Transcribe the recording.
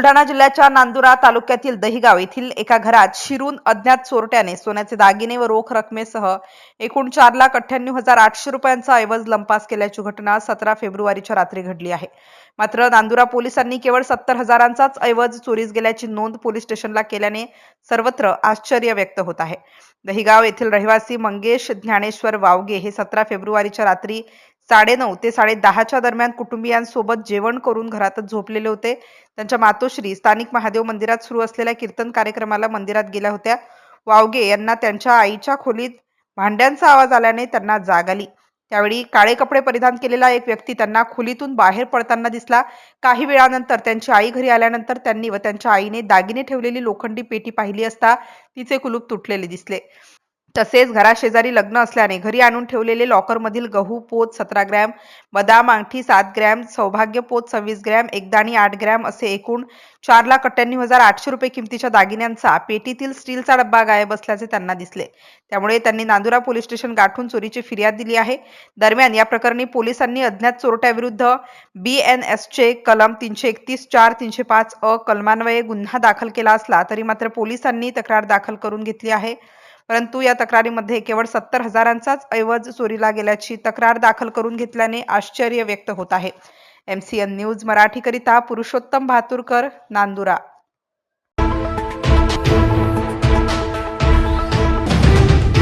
बुलढाणा जिल्ह्याच्या नांदुरा तालुक्यातील दहिगाव येथील एका घरात शिरून अज्ञात चोरट्याने सोन्याचे दागिने व रोख रकमेसह एकूण चार लाख अठ्ठ्याण्णव हजार आठशे रुपयांचा ऐवज लंपास केल्याची घटना सतरा फेब्रुवारीच्या रात्री घडली आहे. मात्र नांदुरा पोलिसांनी केवळ सत्तर हजारांचाच ऐवज चोरीस गेल्याची नोंद पोलीस स्टेशनला केल्याने सर्वत्र आश्चर्य व्यक्त होत आहे. दहिगाव येथील रहिवासी मंगेश ज्ञानेश्वर वावगे हे सतरा फेब्रुवारीच्या रात्री साडेनऊ ते साडे दहाच्या दरम्यान कुटुंबियांसोबत जेवण करून घरातच झोपलेले होते. त्यांच्या मातोश्री स्थानिक महादेव मंदिरात सुरू असलेल्या कीर्तन कार्यक्रमाला मंदिरात गेल्या होत्या. वावगे यांना त्यांच्या आईच्या खोलीत भांड्यांचा आवाज आल्याने त्यांना जाग आली. त्यावेळी काळे कपडे परिधान केलेला एक व्यक्ती त्यांना खोलीतून बाहेर पडताना दिसला. काही वेळानंतर त्यांची आई घरी आल्यानंतर त्यांनी व त्यांच्या आईने दागिने ठेवलेली लोखंडी पेटी पाहिली असता तिचे कुलूप तुटलेले दिसले. तसेच घराशेजारी लग्न असल्याने घरी आणून ठेवलेले लॉकरमधील गहू पोत सतरा ग्रॅम बदाम अंगठी सात ग्रॅम सौभाग्य पोत सव्वीस ग्रॅम एकदाणी आठ ग्रॅम असे एकूण चार लाख अठ्ठ्याण्णव हजार आठशे रुपये किमतीच्या दागिन्यांचा पेटीतील स्टीलचा डब्बा गायब असल्याचे त्यांना दिसले. त्यामुळे त्यांनी नांदुरा पोलीस स्टेशन गाठून चोरीची फिर्याद दिली आहे. दरम्यान या प्रकरणी पोलिसांनी अज्ञात चोरट्याविरुद्ध बी एन एसचे कलम तीनशे एकतीस चार तीनशे पाच अ कलमान्वये गुन्हा दाखल केला असला तरी मात्र पोलिसांनी तक्रार दाखल करून घेतली आहे. परंतु या तक्रारीमध्ये केवळ सत्तर हजारांचाच ऐवज चोरीला गेल्याची तक्रार दाखल करून घेतल्याने आश्चर्य व्यक्त होत आहे. एम सी एन न्यूज मराठीकरिता पुरुषोत्तम भातुरकर नांदुरा.